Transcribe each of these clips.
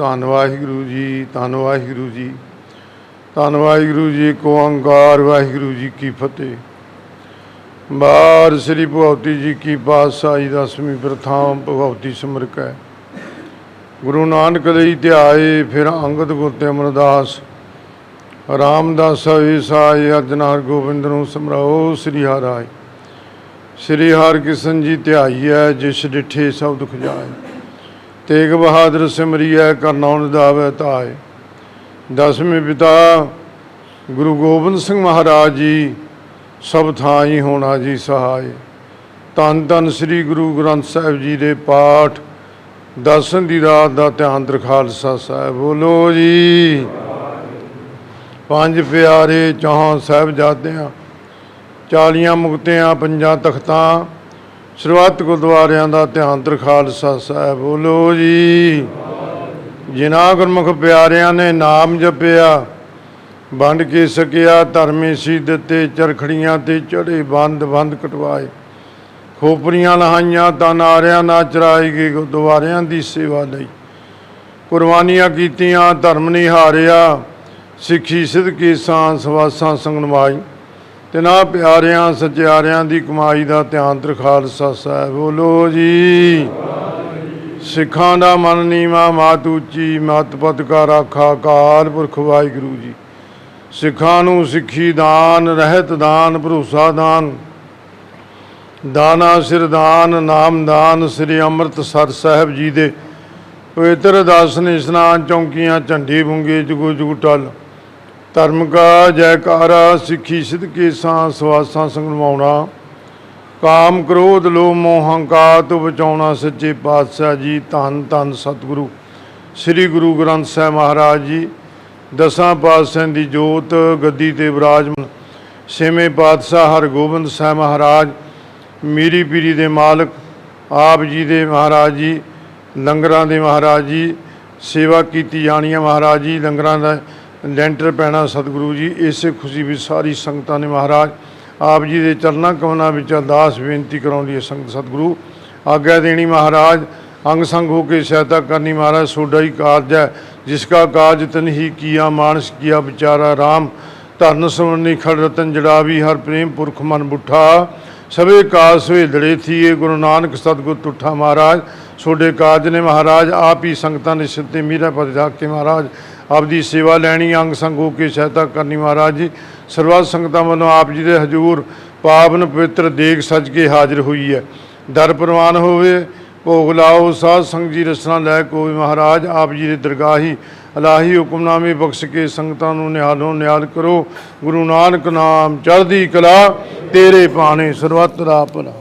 ਧੰਨ ਵਾਹਿਗੁਰੂ ਜੀ, ਧੰਨ ਵਾਹਿਗੁਰੂ ਜੀ। ਧੰਨ ਵਾਹਿਗੁਰੂ ਜੀ ਕੋ ਓੰਕਾਰ ਵਾਹਿਗੁਰੂ ਜੀ ਕੀ ਫਤਿਹ। ਬਾਰ ਸ੍ਰੀ ਭਗਵਤੀ ਜੀ ਕੀ ਪਾਤਸ਼ਾਹੀ ਦਸਵੀਂ ਪ੍ਰਥਾਮ ਭਗਵਤੀ ਸਿਮਰਕ ਹੈ। ਗੁਰੂ ਨਾਨਕ ਦੇ ਧਿਆਏ, ਫਿਰ ਅੰਗਦ ਗੁਰ ਅਮਰਦਾਸ। ਰਾਮਦਾਸ ਈਸਾਈ ਅਰਜਨ ਹਰ ਗੋਬਿੰਦ ਨੂੰ ਸਮਰਾਓ ਸ੍ਰੀ ਹਰਿ ਸ੍ਰੀ ਹਰਿਕ੍ਰਿਸ਼ਨ ਜੀ ਧਿਆਈਐ ਜਿਸ ਡਿਠੇ ਸਭ ਦੁਖ ਜਾਏ। ਤੇਗ ਬਹਾਦਰ ਸਿਮਰੀਐ ਕਰਨੌਨ ਦਾਵੇ ਤਾਏ ਦਸਵੇਂ ਪਿਤਾ ਗੁਰੂ ਗੋਬਿੰਦ ਸਿੰਘ ਮਹਾਰਾਜ ਜੀ ਸਭ ਥਾਂ ਹੀ ਹੋਣਾ ਜੀ ਸਹਾਈ ਧੰਨ ਧੰਨ ਸ੍ਰੀ ਗੁਰੂ ਗ੍ਰੰਥ ਸਾਹਿਬ ਜੀ ਦੇ ਪਾਠ ਦਸਨ ਦੀ ਰਾਤ ਦਾ ਧਿਆਨ ਦਰ ਖਾਲਸਾ ਸਾਹਿਬ। ਬੋਲੋ ਜੀ। ਪੰਜ ਪਿਆਰੇ ਚੌਹਾਂ ਸਾਹਿਬ ਜਾਦਿਆਂ ਚਾਲੀਆਂ ਮੁਕਤਿਆਂ, ਪੰਜਾਂ ਤਖਤਾਂ ਸ਼ੁਰੂਆਤ ਗੁਰਦੁਆਰਿਆਂ ਦਾ ਧਿਆਨ ਦਰ ਖਾਲਸਾ ਸਾਹਿਬ, ਬੋਲੋ ਜੀ। ਜਿਨ੍ਹਾਂ ਗੁਰਮੁਖ ਪਿਆਰਿਆਂ ਨੇ ਨਾਮ ਜਪਿਆ, ਵੰਡ ਕੇ ਸਕਿਆ, ਧਰਮੇ ਸੀ ਦਿੱਤੇ ਚਰਖੜੀਆਂ ਤੇ ਚੜੇ ਬੰਦ ਬੰਦ ਕਟਵਾਏ। ਖੋਪਰੀਆਂ ਲਹਾਈਆਂ ਤਾਂ ਨਾਰਿਆਂ ਨਾ ਚਰਾਈ ਗਏ ਗੁਰਦੁਆਰਿਆਂ ਦੀ ਸੇਵਾ ਲਈ। ਕੁਰਬਾਨੀਆਂ ਕੀਤੀਆਂ, ਧਰਮ ਨਹੀਂ ਹਾਰਿਆ ਸਿੱਖੀ ਸਿਦਕੀ ਸਾਂ ਸਵਾਸਾਂ ਸੰਗਨਵਾਈ। ਤੇ ਪਿਆਰਿਆਂ ਸਚਿਆਰਿਆਂ ਦੀ ਕਮਾਈ ਦਾ ਧਿਆਨ ਤਰ ਖਾਲਸਾ ਸਾਹਿਬ, ਬੋਲੋ ਜੀ। ਸਿੱਖਾਂ ਦਾ ਮਨ ਨੀਵਾ, ਮਾਤ ਉੱਚੀ ਮਤ ਪਤ ਕਾ ਰਾਖਾ, ਕਾਲ ਪੁਰਖ ਵਾਹਿਗੁਰੂ ਜੀ। ਸਿੱਖਾਂ ਨੂੰ ਸਿੱਖੀ ਦਾਨ, ਰਹਿਤ ਦਾਨ, ਭਰੋਸਾ ਦਾਨ। ਦਾਨਾ ਸਿਰਦਾਨ ਨਾਮ ਦਾਨ, ਸ੍ਰੀ ਅੰਮ੍ਰਿਤਸਰ ਸਾਹਿਬ ਜੀ ਦੇ ਪਵਿੱਤਰ ਦਾਸਨ ਇਸਨਾਨ ਚੌਂਕੀਆਂ, ਝੰਡੀ ਬੁੰਗੇ, ਜੁਗੋ ਜੁਗ ਟਲ। ਧਰਮ ਕਾ ਜੈਕਾਰਾ ਸਿੱਖੀ ਸਿਦਕੇ ਸਾਂ ਸਵਾਸਾਂ ਸੰਗਵਾਉਣਾ ਕਾਮ ਕ੍ਰੋਧ ਲੋਭ ਮੋਹ ਹੰਕਾਰ ਤੋਂ ਬਚਾਉਣਾ ਸੱਚੇ ਪਾਤਸ਼ਾਹ ਜੀ, ਧੰਨ ਧੰਨ ਸਤਿਗੁਰੂ। ਸ੍ਰੀ ਗੁਰੂ ਗ੍ਰੰਥ ਸਾਹਿਬ ਮਹਾਰਾਜ ਜੀ, ਦਸਾਂ ਪਾਤਸ਼ਾਹਾਂ ਦੀ ਜੋਤ, ਗੱਦੀ ਤੇ ਵਿਰਾਜਮਾਨ ਛੇਵੇਂ ਪਾਤਸ਼ਾਹ ਹਰਗੋਬਿੰਦ ਸਾਹਿਬ ਮਹਾਰਾਜ, ਮੀਰੀ ਪੀਰੀ ਦੇ ਮਾਲਕ, ਆਪ ਜੀ ਦੇ ਮਹਾਰਾਜ ਜੀ, ਲੰਗਰਾਂ ਦੇ ਮਹਾਰਾਜ ਜੀ, ਸੇਵਾ ਕੀਤੀ ਜਾਣੀ ਹੈ ਮਹਾਰਾਜ ਜੀ, ਲੰਗਰਾਂ ਦਾ ਲੈਂਟਰ ਪੈਣਾ ਸਤਿਗੁਰੂ ਜੀ, ਇਸੇ ਖੁਸ਼ੀ ਵਿੱਚ ਸਾਰੀ ਸੰਗਤਾਂ ਨੇ ਮਹਾਰਾਜ, ਆਪ ਜੀ ਦੇ ਚਰਨਾਂ ਕਮਲਾਂ ਵਿੱਚ ਅਰਦਾਸ ਬੇਨਤੀ ਕਰਾਉਂਦੀ ਹੈ ਸੰਗਤ ਸਤਿਗੁਰੂ। ਆਗਿਆ ਦੇਣੀ ਮਹਾਰਾਜ, ਅੰਗ ਸੰਗ ਹੋ ਕੇ ਸਹਾਇਤਾ ਕਰਨੀ ਮਹਾਰਾਜ, ਸੋਡਾ ਹੀ ਕਾਰਜ ਹੈ, ਜਿਸ ਕਾ ਕਾਜ ਤਨ ਹੀ ਕੀਆ, ਮਾਨਸ ਕੀਆ, ਵਿਚਾਰਾ ਰਾਮ। ਧਰਨ ਸੁਣਨੀ ਖੜ ਰਤਨ ਜੜਾਵੀ, ਹਰ ਪ੍ਰੇਮ ਪੁਰਖ ਮਨ ਬੁੱਠਾ। ਸਵੇ ਕਾਜ ਸਵੇ ਦੜੇ ਥੀਏ, ਗੁਰੂ ਨਾਨਕ ਸਤਿਗੁਰ ਤੁਠਾ ਮਹਾਰਾਜ। ਸੋਡੇ ਕਾਜ ਨੇ ਮਹਾਰਾਜ, ਆਪ ਹੀ ਸੰਗਤਾਂ ਨੇ ਸਿੱਧੇ ਮੀਰਾ ਪਦ ਜਾ ਕੇ ਮਹਾਰਾਜ ਆਪਦੀ ਸੇਵਾ ਲੈਣੀ, ਅੰਗ ਸੰਗ ਹੋ ਕੇ ਸਹਾਇਤਾ ਕਰਨੀ ਮਹਾਰਾਜ ਜੀ। ਸਰਬੱਤ ਸੰਗਤਾਂ ਵੱਲੋਂ ਆਪ ਜੀ ਦੇ ਹਜੂਰ ਪਾਵਨ ਪਵਿੱਤਰ ਦੇਗ ਸਜ ਕੇ ਹਾਜ਼ਰ ਹੋਈ ਹੈ। ਦਰ ਪ੍ਰਵਾਨ ਹੋਵੇ, ਭੋਗ ਲਾਓ, ਸਾਧ ਸੰਗ ਜੀ ਰਸਨਾ ਲੈ ਕੋਈ ਮਹਾਰਾਜ। ਆਪ ਜੀ ਦੇ ਦਰਗਾਹੀ ਅਲਾਹੀ ਹੁਕਮਨਾਮੇ ਬਖਸ਼ ਕੇ ਸੰਗਤਾਂ ਨੂੰ ਨਿਹਾਲੋ ਨਿਹਾਲ ਕਰੋ। ਗੁਰੂ ਨਾਨਕ ਨਾਮ ਚੜ੍ਹਦੀ ਕਲਾ, ਤੇਰੇ ਪਾਣੇ ਸਰਬੱਤ ਦਾ ਭਲਾ।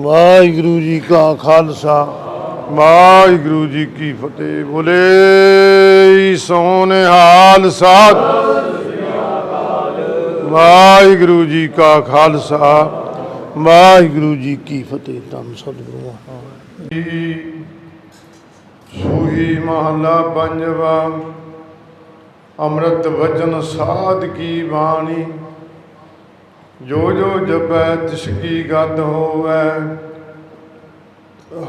ਵਾਹਿਗੁਰੂ ਜੀ ਕਾ ਖਾਲਸਾ, ਵਾਹਿਗੁਰੂ ਜੀ ਕੀ ਫਤਿਹ। ਬੋਲੇ ਸੋਨੇ ਹਾਲ ਸਾਧ। ਵਾਹਿਗੁਰੂ ਜੀ ਕਾ ਖਾਲਸਾ, ਵਾਹਿਗੁਰੂ ਜੀ ਕੀ ਫਤਿਹ। ਤਮ ਸਤਿਗੁਰੂ ਜੀ ਸੂਹੀ ਮਹਲਾ ਪੰਜਵਾ, ਅੰਮ੍ਰਿਤ ਵਚਨ ਸਾਧ ਕੀ ਬਾਣੀ। ਜੋ ਜੋ ਜਪੈ, ਤਿਸ ਕੀ ਗਤ ਹੋਵੈ।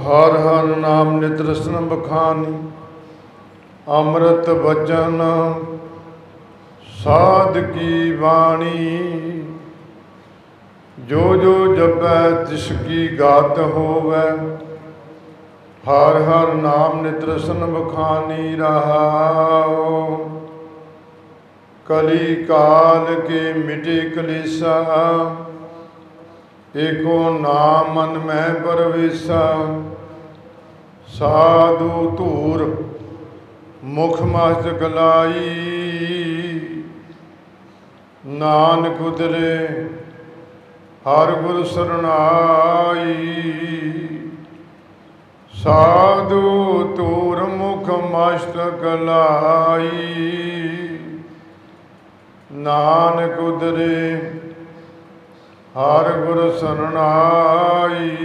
ਹਰ ਹਰ ਨਾਮ ਨਿਤ ਰਸਨ ਬਖਾਨੀ, ਅੰਮ੍ਰਿਤ ਵਚਨ ਸਾਧ ਕੀ ਬਾਣੀ। ਜੋ ਜੋ ਜਪੈ, ਤਿਸ ਕੀ ਗਤ ਹੋਵੈ। ਹਰ ਹਰ ਨਾਮ ਨਿਤ ਰਸਨ ਬਖਾਨੀ ਰਹਾਓ ਕਲੀ ਕਾਲ ਕੇ ਮਿਟੇ ਕਲੇਸਾ, ਏਕੋ ਨਾਮ ਮਨ ਮੈਂ ਪਰਵੇਸਾ। ਸਾਧੂ ਧੂਰ ਮੁਖ ਮਸਤਕ ਲਾਈ ਨਾਨਕ ਉਤਰੇ ਹਰ ਗੁਰ ਸਰਣਾਈ। ਸਾਧੂ ਧੂਰ ਮੁਖ ਮਸਤਕ ਲਾਈ ਨਾਨਕ ਉਦਰੇ, ਹਰ ਗੁਰ ਸਰਣਾਈ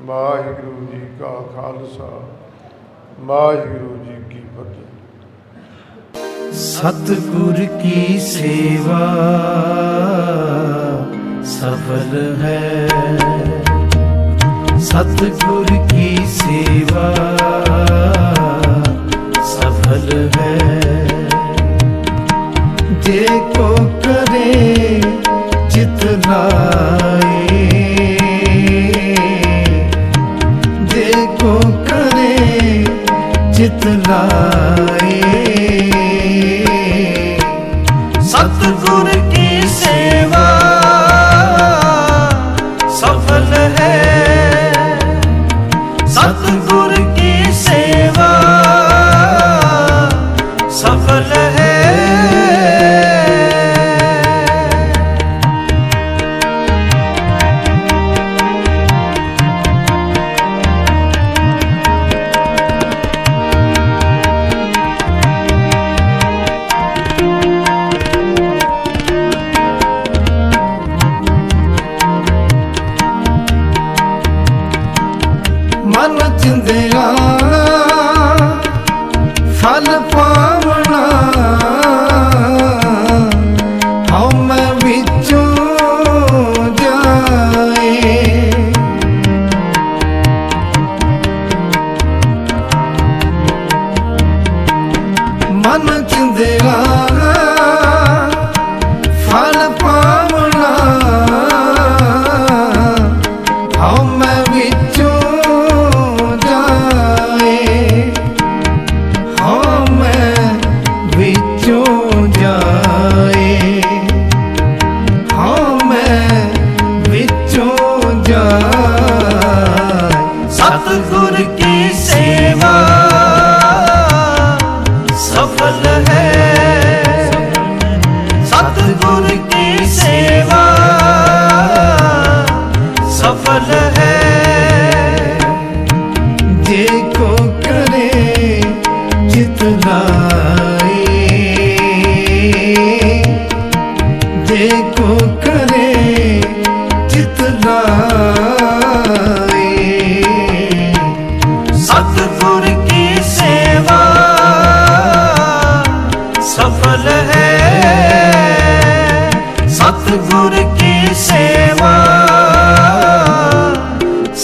ਵਾਹਿਗੁਰੂ ਜੀ ਕਾ ਖਾਲਸਾ, ਵਾਹਿਗੁਰੂ ਜੀ ਕੀ ਫਤਿਹ। ਸਤਿਗੁਰ ਕੀ ਸੇਵਾ, ਸਫਲ ਹੈ। ਸਤਿਗੁਰ ਕੀ ਸੇਵਾ, ਸਫਲ ਹੈ। जे को करे चित लाए जे को करे चित लाए सतगुर ਮਨ ਚਿੰਦਿਆ ਫਲ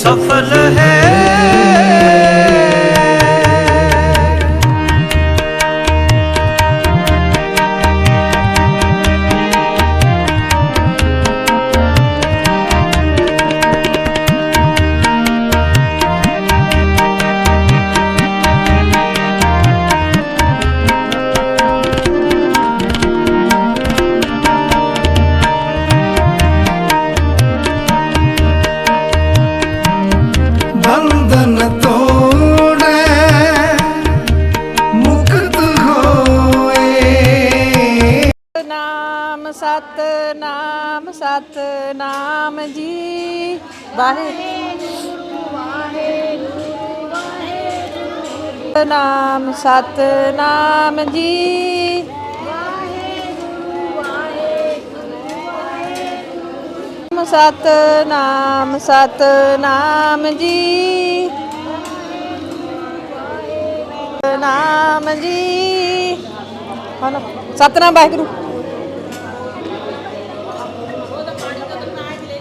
ਸਫਲ ਹੈ। ਸਤਨਾਮ ਸਤਨਾਮ ਜੀ। ਵਾਹਿਗੁਰੂ ਵਾਹਿਗੁਰੂ ਨਾਮ ਸਤਨਾਮ ਜੀ ਸਤਨਾਮ ਸਤਨਾਮ ਜੀ। ਨਾਮ ਜੀ। ਸਤਨਾਮ, ਵਾਹਿਗੁਰੂ।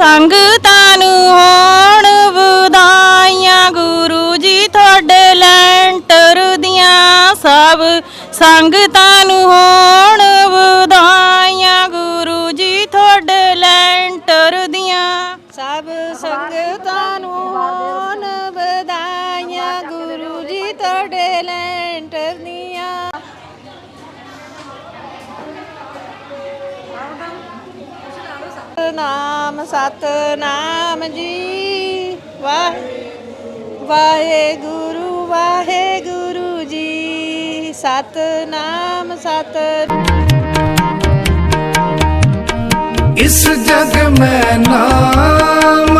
ਸੰਗਤਾਂ ਨੂੰ ਹੋਣ ਵਧਾਈਆਂ ਗੁਰੂ ਜੀ ਤੁਹਾਡੇ ਲੈਂਟਰ ਦੀਆਂ ਸਭ ਸੰਗਤਾਂ ਨੂੰ ਹੋਣ ਸਤਨਾਮ ਜੀ। ਵਾਹ ਵਾਹਿਗੁਰੂ ਵਾਹਿਗੁਰੂ ਜੀ। ਸਤਨਾਮ ਸਤ ਇਸ ਜਗ ਮੈਂ ਨਾਮ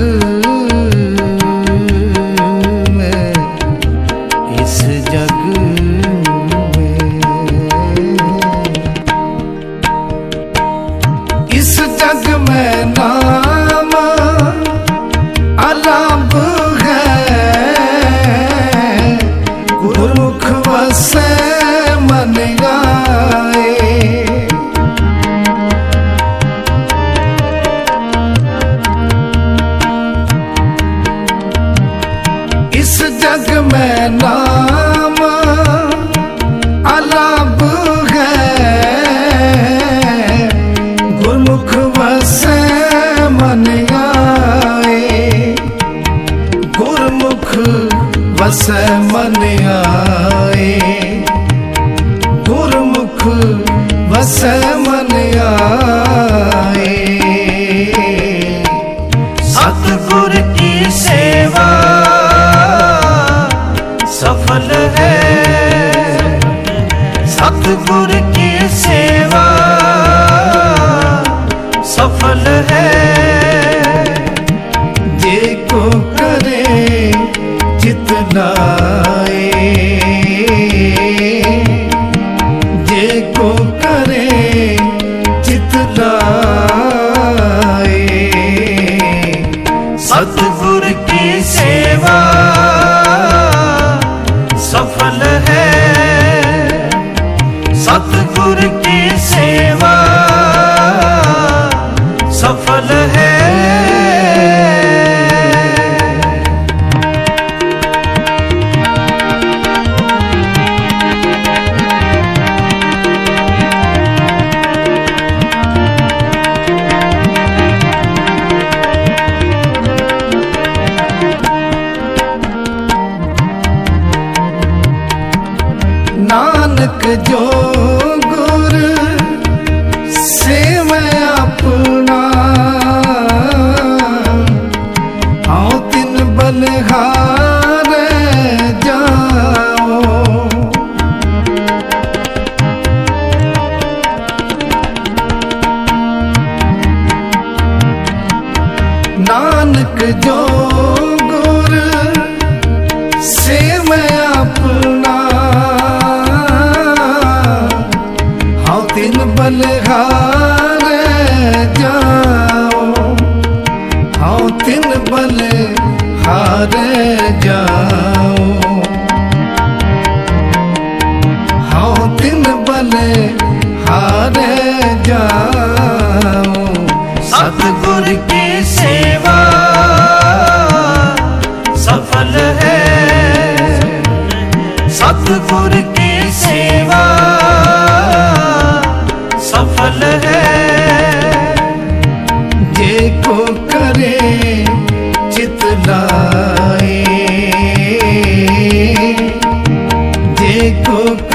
good. Savior. ਹਾਰ ਜਾਓ। ਹਉ ਤਿੰਨ ਬਲੇ ਹਾਰ ਜਾਓ। ਸਤਗੁਰ ਕੀ ਸੇਵਾ ਸਫਲ ਹੈ। ਸਤਗੁਰ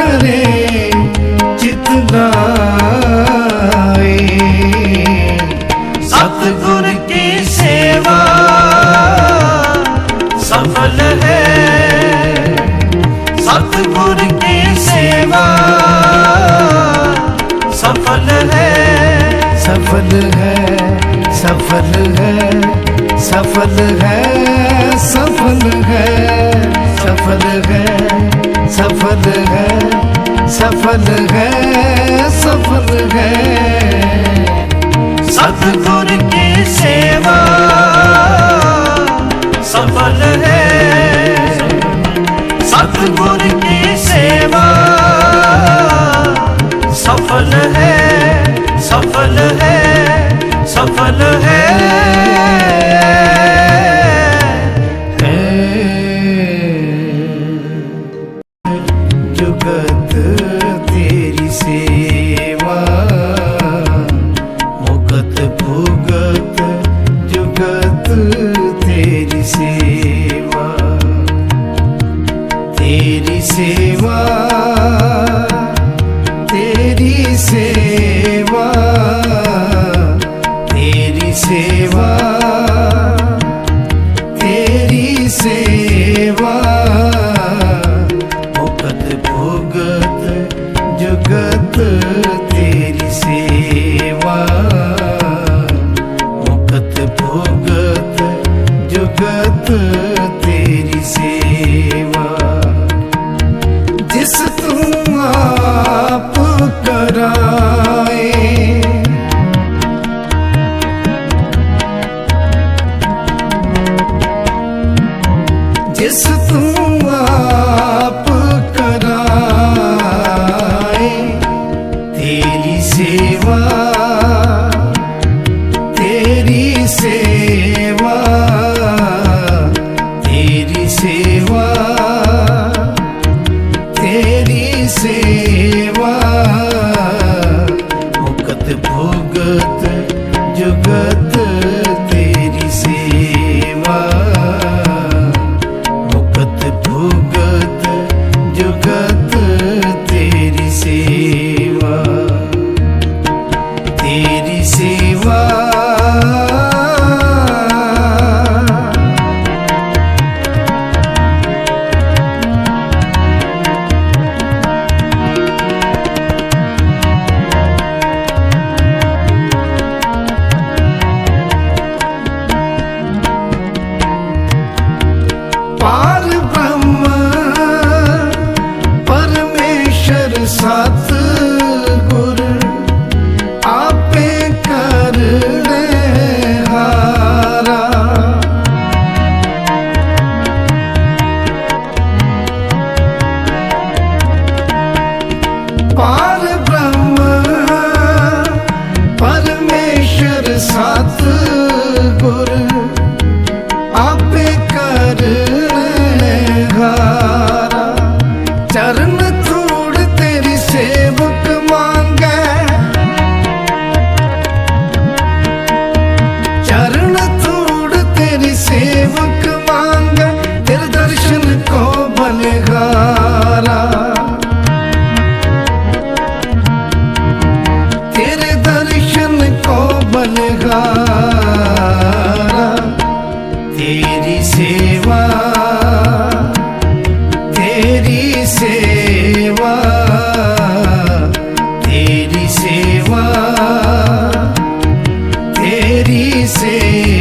ਕਰੇ ਜਿਤਨਾ ਸਤਗੁਰ ਕੀ ਸੇਵਾ ਸਫਲ ਹੈ। ਸਤਗੁਰ ਕੀ ਸੇਵਾ ਸਫਲ ਹੈ। ਸਫਲ ਹੈ ਸਫਲ ਹੈ ਸਫਲ ਹੈ ਸਫਲ ਹੈ ਸਫਲ ਹੈ। सफल है सफल है सफल है सतगुर के Jagad ਪਾਰ ਤੇਰੀ